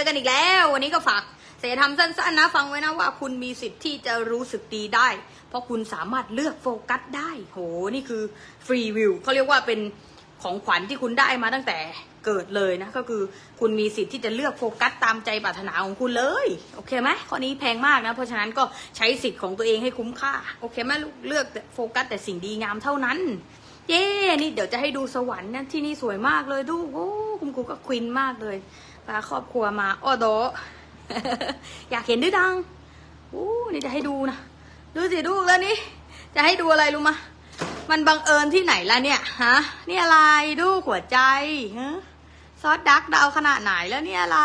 อกันอีกแล้ว วันนี้ก็ฝากเสทำสั้นๆนะ ฟังไว้นะว่าคุณมีสิทธิ์ที่จะรู้สึกดีได้ เพราะคุณสามารถเลือกโฟกัสได้ โห นี่คือฟรีวิวเขาเรียกว่าเป็นของขวัญที่คุณได้มาตั้งแต่เกิดเลยนะ ก็คือคุณมีสิทธิ์ที่จะเลือกโฟกัสตามใจปรารถนาของคุณเลย โอเคไหมข้อนี้แพงมากนะ เพราะฉะนั้นก็ใช้สิทธิ์ของตัวเองให้คุ้มค่า โอเคไหมลูกเลือกโฟกัสแต่สิ่งดีงามเท่านั้น เย้ นี่เดี๋ยวจะให้ดูสวรรค์นะที่นี่สวยมากเลยดูโอ้คุณครูก็ควินมากเลย พาครอบครัวมาออโดอยากเห็นด้วยดังโอ้นี่จะให้ดูนะ ดูสิดูแล้วนี่ จะให้ดูอะไรรู้มะ มันบังเอิญที่ไหนล่ะเนี่ย ฮะ นี่อะไรดูหัวใจฮะซอสดักดาวขนาดไหนแล้วนี่อะไร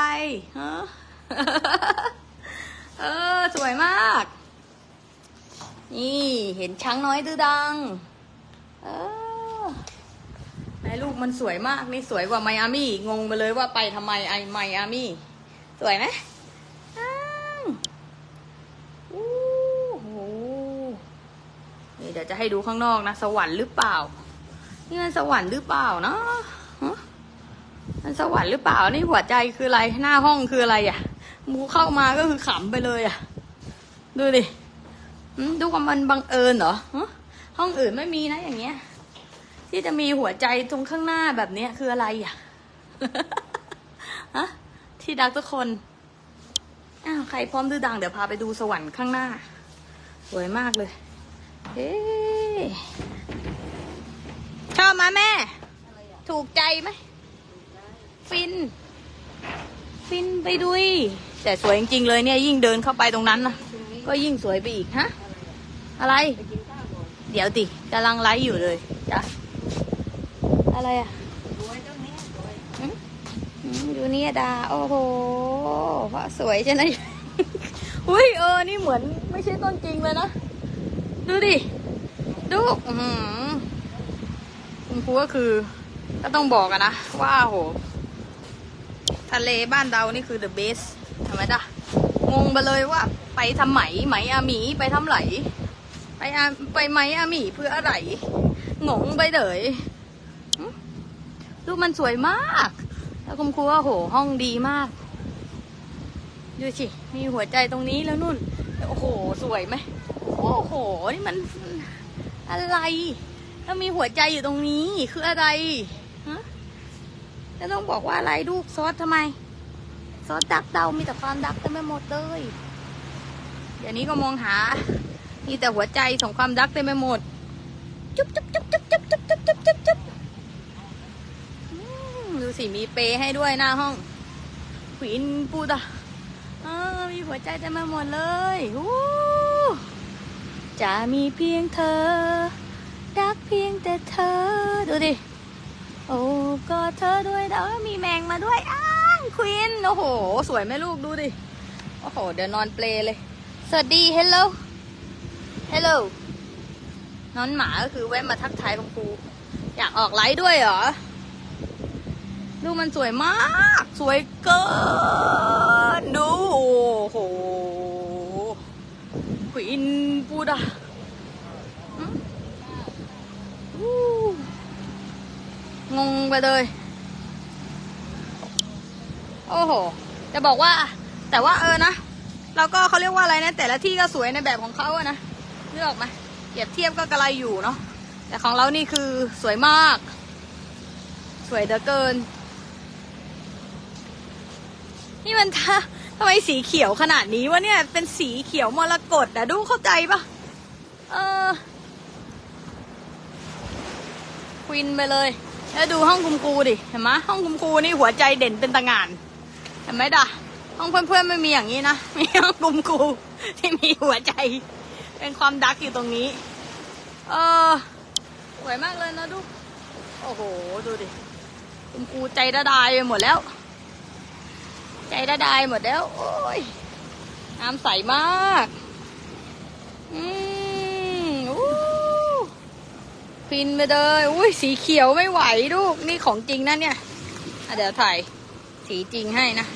ฮะเออ สวยมาก นี่เห็นช้างน้อยดื้อดัง เออ ไอ้ลูกมันสวยมากนี่สวยกว่าไมอามี่งงไปเลยว่าไปทำไมไอไมอามี่สวยไหมอ้าวอู้โหนี่เดี๋ยวจะให้ดูข้างนอกนะ สวรรค์หรือเปล่า นี่มันสวรรค์หรือเปล่าเนาะมันสวรรค์หรือเปล่านี่หัวใจคืออะไรหน้าห้องคืออะไรอะมูเข้ามาก็คือขำไปเลยอะ ดูดิดูว่ามันบังเอิญเหรอห้องอื่นไม่มีนะอย่างเงี้ย ที่จะมีหัวใจตรงข้างหน้าแบบนี้คืออะไรอะฮะที่ดักทุกคนอ้าวใครพร้อมดูดังเดี๋ยวพาไปดูสวรรค์ข้างหน้า สวยมากเลยเอ๊ะชอบมาแม่ ถูกใจไหมฟิน ฟินไปดุยแต่สวยจริงๆเลยเนี่ยยิ่งเดินเข้าไปตรงนั้นนะก็ยิ่งสวยไปอีกฮะ อะไร เดี๋ยวติกำลังไลฟ์อยู่เลย อะไรอะดูนี่ดา โอ้โหว่าสวยใช่ไหมอุ้ยเออ นี่เหมือนไม่ใช่ต้นจริงเลยนะ ดูดิ ดูอือหือคุณครูก็คือ ก็ต้องบอกอะนะ ว่าโห ทะเลบ้านเรานี่คือ the best ทำไมจ๊ะงงไปเลยว่า ไปทำไหมไหมอาหมีไปทำไหล ไปอาไปไหมอาหมีเพื่ออะไรงงไปเลย รูปมันสวยมาก แล้วคุณครูว่าโหห้องดีมาก ดูสิ มีหัวใจตรงนี้แล้วนุ่น โอ้โห สวยไหม โอ้โห นี่มันอะไร แล้วมีหัวใจอยู่ตรงนี้คืออะไรฮะแล้วต้องบอกว่าอะไรลูกซอสทำไม ซอสดักเดามีแต่ความดักเต็มไปหมดเลยเดี๋ยวนี้ก็มองหา มีแต่หัวใจส่งความดักเต็มไปหมด จุ๊บจุ๊บจุ๊บจุ๊บจุ๊บจุ๊บจุ๊บจุ๊บจุ๊บ ดูสิมีเปย์ให้ด้วยหน้าห้องขวินปูดะเออมีหัวใจเต็มไปหมดเลยหูจะมีเพียงเธอ รักเพียงแต่เธอ ดูดิ โอ้ก็เธอด้วยแล้วมีแมงมาด้วยอ้างควินโอ้โห สวยไหมลูกดูดิ โอ้โห เดี๋ยวนอนเปลเลย สวัสดีเฮลโลเฮลโลน้องหมาก็คือแวะมาทักทายคุณครูอยากออกไลฟ์ด้วยเหรอ ดูมันสวยมาก สวยเกิน ดูโอ้โหควินปูดาอืมอู้งงไปเลย โอ้โห จะบอกว่า แต่ว่าเออนะเราก็เขาเรียกว่าอะไรนะ แต่ละที่ก็สวยในแบบของเขาอะนะเลือกไหมเปรียบเทียบก็กระไรอยู่เนาะ แต่ของเรานี่คือสวยมาก สวยเหลือเกิน นี่มันทะทำไมสีเขียวขนาดนี้วะเนี่ย เป็นสีเขียวมรกตอะดูเข้าใจปะเออควินไปเลย แล้วดูห้องคุณครูดิเห็นไหมห้องคุณครูนี่หัวใจเด่นเป็นตะงานเห็นไหมด่ะห้องเพื่อนๆไม่มีอย่างนี้นะมีห้องคุณครูที่มีหัวใจ เป็นความดักอยู่ตรงนี้ เออสวยมากเลยนะดู โอ้โห ดูดิคุณครูใจระดายไปหมดแล้ว ใจระดายหมดแล้ว โอ้ยน้ำใสมาก อืมอู้ฟินไปเลยอุ้ยสีเขียวไม่ไหวลูก นี่ของจริงนะเนี่ยเดี๋ยวถ่ายสีจริงให้นะ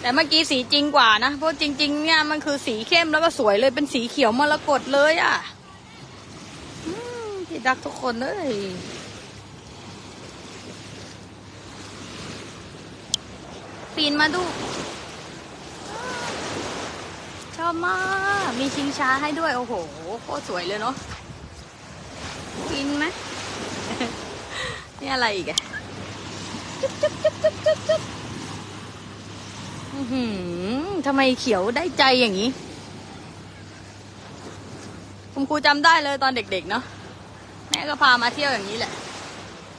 แต่เมื่อกี้สีจริงกว่านะ เพราะจริง ๆ เนี่ยมันคือสีเข้มแล้วก็สวยเลยเป็นสีเขียวมรกตเลยอะ่ะที่รักทุกคนเลย ปีนมาดู ชอบมาก มีชิงช้าให้ด้วย โอ้โห โคตรสวยเลยเนาะปีนไหมนี่อะไรอีกอะจุ๊บจุ๊บจุ๊บจุ๊บจุ๊บจุ๊บหือทำไมเขียวได้ใจอย่างนี้ คุณครูจำได้เลยตอนเด็กๆเนาะแม่ก็พามาเที่ยวอย่างนี้แหละ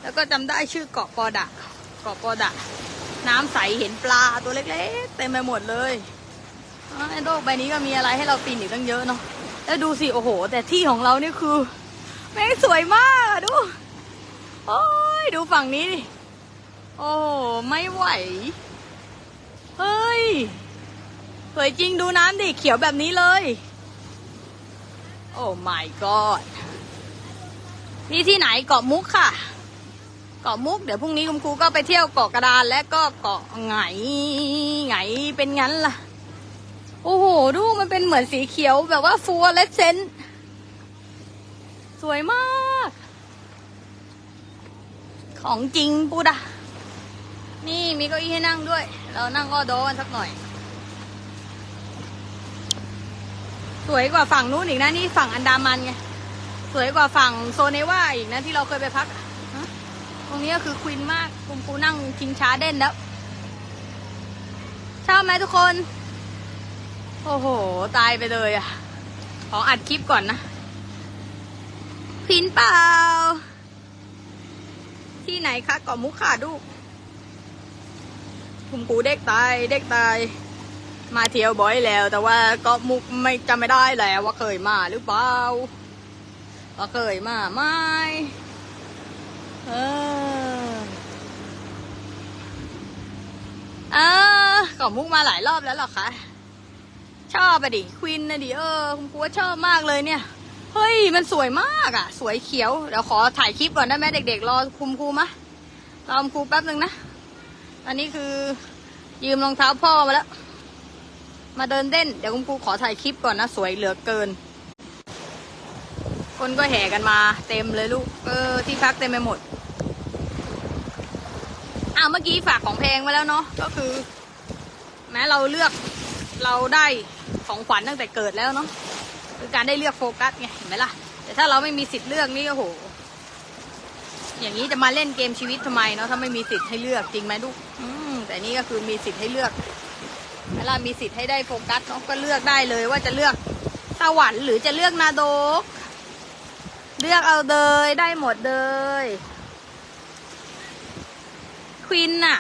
แล้วก็จำได้ชื่อเกาะปอดะ เกาะปอดะ น้ำใสเห็นปลาตัวเล็กๆเต็มไปหมดเลยอ๋อในโลกใบนี้ก็มีอะไรให้เราปีนอีกตั้งเยอะเนาะแล้วดูสิโอ้โห แต่ที่ของเรานี่คือแม่งสวยมากอะดูโอ้ยดูฝั่งนี้ดิโอ้ไม่ไหวเฮ้ยสวยจริงดูน้ำดิเขียวแบบนี้เลย โอ้ my god นี่ที่ไหนเกาะมุกค่ะ เกาะมุก เดี๋ยวพรุ่งนี้คุณครูก็ไปเที่ยวเกาะกระดานและก็เกาะไงไงเป็นงั้นล่ะ โอ้โห ดูมันเป็นเหมือนสีเขียวแบบว่าฟัวเลสเซนสวยมาก ของจริงปูดะนี่มีเก้าอี้ให้นั่งด้วย เรานั่งก็โดกันสักหน่อย สวยกว่าฝั่งนู้นอีกนะนี่ฝั่งอันดามันไง สวยกว่าฝั่งโซเนวาอีกนะที่เราเคยไปพัก รงนี้ก็คือควินมากคุณปูนั่งชิงช้าเด่นแล้วชอบไหมทุกคน โอ้โห ตายไปเลยอะ ขออัดคลิปก่อนนะควินเปล่า ที่ไหนคะเกาะมุกขาดูคุณปูเด็กตายเด็กตาย มาเที่ยวบ่อยแล้ว แต่ว่าเกาะมุกไม่จำไม่ได้แล้วว่าเคยมาหรือเปล่าว่าเคยมาไหมเออ เออเกาะมุกมาหลายรอบแล้วหรอคะ ชอบอะดิควินนะดิเออคุณครูชอบมากเลยเนี่ย เฮ้ย มันสวยมากอะสวยเขียว เดี๋ยวขอถ่ายคลิปก่อนได้ไหมเด็ก ๆ รอคุมครูมะรอคุมครูแป๊บหนึ่งนะ อันนี้คือ ยืมรองเท้าพ่อมาแล้ว มาเดินเต้นเดี๋ยวคุณครูขอถ่ายคลิปก่อนนะ สวยเหลือเกิน คนก็แห่กันมา เต็มเลยลูก เออ ที่พักเต็มไปหมด เมื่อกี้ฝากของแพงมาแล้วเนาะก็คือ แม้เราเลือกเราได้ของขวัญตั้งแต่เกิดแล้วเนาะคือการได้เลือกโฟกัสไงเห็นไหมล่ะ แต่ถ้าเราไม่มีสิทธิ์เลือกนี่ก็โห อย่างนี้จะมาเล่นเกมชีวิตทำไมเนาะถ้าไม่มีสิทธิ์ให้เลือกจริงไหมลูกอืมแต่นี่ก็คือมีสิทธิ์ให้เลือกเวลามีสิทธิ์ให้ได้โฟกัสเนาะก็เลือกได้เลยว่าจะเลือกสวรรค์หรือจะเลือกนาโดกเลือกเอาเลยได้หมดเลย ควินน่ะ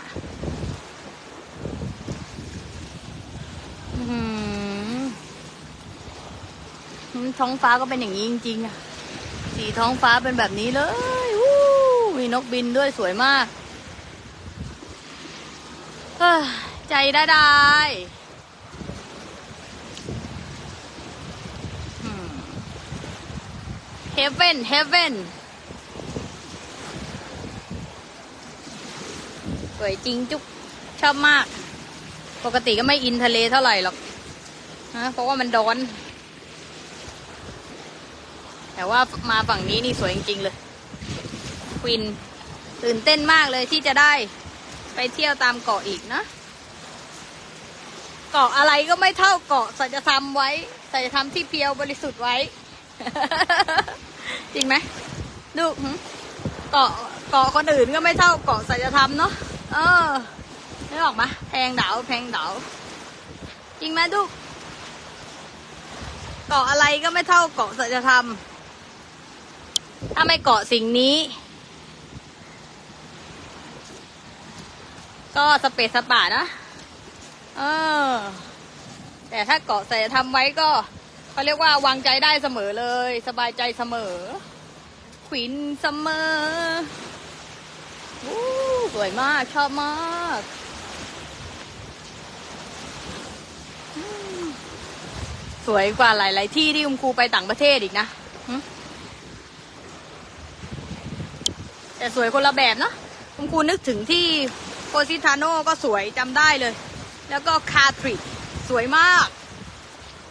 ท้องฟ้าก็เป็นอย่างนี้จริงๆอะสีท้องฟ้าเป็นแบบนี้เลยมีนกบินด้วยสวยมากเอ้อใจได้ได้เฮเว่นเฮเว่น วยจริงจุ๊บชอบมาก ปกติก็ไม่อินทะเลเท่าไหร่หรอกนะเพราะว่ามันร้อน แต่ว่ามาฝั่งนี้นี่สวยจริง ๆ เลยควินตื่นเต้นมากเลยที่จะได้ไปเที่ยวตามเกาะอีกนะ เกาะอะไรก็ไม่เท่าเกาะสัจธรรมไว้สัจธรรมที่เพียวบริสุทธิ์ไว้ จริงไหมดูเกาะเกาะคนอื่นก็ไม่เท่าเกาะสัจธรรมเนาะ เออนึกออกไหมแพงเดาแพงเดาจริงไหมดูกเกาะอะไรก็ไม่เท่าเกาะสัจธรรม ถ้าไม่เกาะสิ่งนี้ ก็สเปซสปานะ เออ แต่ถ้าเกาะสัจธรรมไว้ก็เขาเรียกว่าวางใจได้เสมอเลย สบายใจเสมอ ขวินเสมอ สวยมาก ชอบมากสวยกว่าหลาย ๆ ที่ที่คุณครูไปต่างประเทศอีกนะ แต่สวยคนละแบบเนาะคุณครูนึกถึงที่โพซิทาโน่ก็สวยจำได้เลย แล้วก็คาทริสวยมาก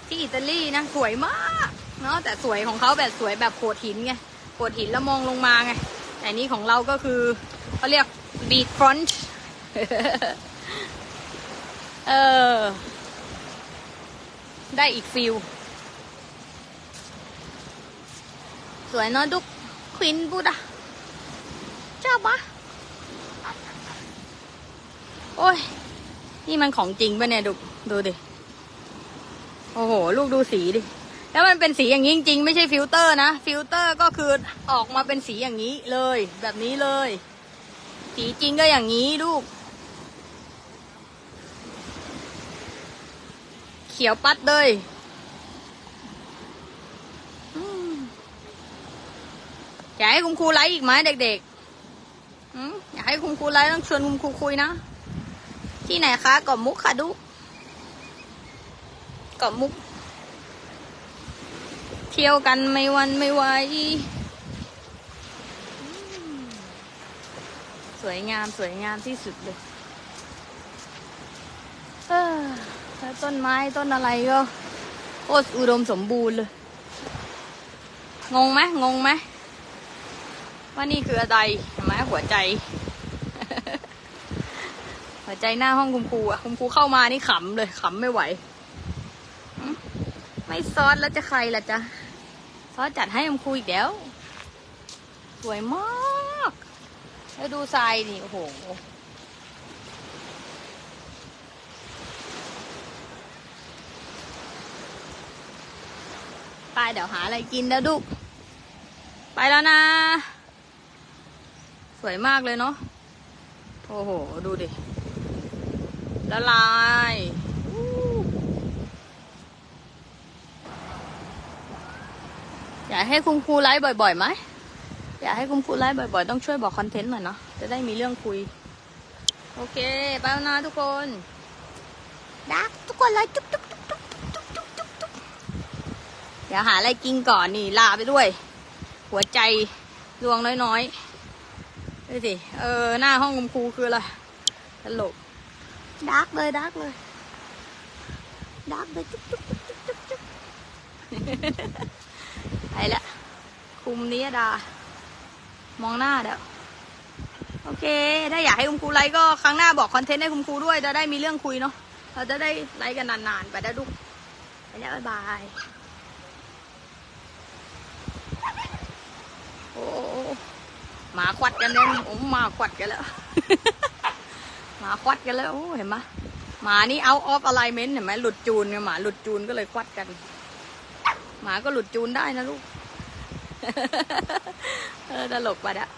ที่อิตาลีนะสวยมาก เนาะแต่สวยของเขาแบบสวยแบบโขดหินไงโขดหินแล้วมองลงมาไง แต่นี่ของเราก็คือเขาเรียกบีทฟรอนช์เออ ได้อีกฟิลสวยเนอะดุกควินบูดะเจ้าปะโอ้ย นี่มันของจริงปะเนี่ยดุกดูดิ โอ้โห ลูกดูสีดิ แล้วมันเป็นสีอย่างนี้จริงๆไม่ใช่ฟิลเตอร์นะ ฟิลเตอร์ก็คือออกมาเป็นสีอย่างนี้เลย แบบนี้เลย สีจริงก็อย่างนี้ลูก เขียวปัดเลยอยากให้คุณครูไลฟ์อีกไหมเด็กๆอยากให้คุณครูไลฟ์ต้องชวนคุณครูคุยนะ ที่ไหนคะเกาะมุกค่ะดุเกาะมุก เที่ยวกันไม่วันไม่ไหวสวยงามสวยงามที่สุดเลยเออต้นไม้ต้นอะไรก็โคตรอุดมสมบูรณ์เลย งงไหมงงไหมว่านี่คืออะไรเห็นไหมหัวใจ หัวใจหน้าห้องคุณครูอะคุณครูเข้ามานี่ขำเลยขำไม่ไหว ไม่ซอสแล้วจะใครล่ะจ๊ะ ซอจัดให้คุณครูอีกแล้วสวยมาก แล้วดูทรายนี่ โอ้โห ไปเดี๋ยวหาอะไรกินแล้วดุกไปแล้วนะ สวยมากเลยเนาะ โอ้โห ดูดิละลายอู้อยากให้คุณครูไลฟ์บ่อยๆไหมอยากให้คุณครูไลฟ์บ่อยๆ ต้องช่วยบอกคอนเทนต์หน่อยเนาะจะได้มีเรื่องคุย โอเคไปแล้วนะทุกคนดักทุกคนเลยจุ๊บจุ๊บจุ๊บจุ๊บจุ๊บจุ๊บจุ๊บจุ๊บเดี๋ยวหาอะไรกินก่อนนี่ลาไปด้วย หัวใจดวงน้อยๆดูสิเออหน้าห้องคุณครูคืออะไรตลกดักเลยดักเลยดักเลยจุ๊บจุ๊บจุ๊บจุ๊บจุ๊บจุ๊บ ไปละคุมนี้ดา มองหน้าเดี๋ยวโอเค ถ้าอยากให้คุณครูไลฟ์ก็ครั้งหน้าบอกคอนเทนต์ให้คุณครูด้วย จะได้มีเรื่องคุยเนาะเราจะได้ไลฟ์กันนานๆ ไปได้ลูกไปแล้วบ๊ายบายโอ้หมาควัดกันเนี่ยโอ้หมาควัดกันแล้วหมาควัดกันแล้วโอ้เห็นไหมหมานี่เอาออฟอะไรเมนเห็นไหมหลุดจูนไงหมาหลุดจูนก็เลยควัดกัน หมาก็หลุดจูนได้นะลูกตลกไปะเนี่ย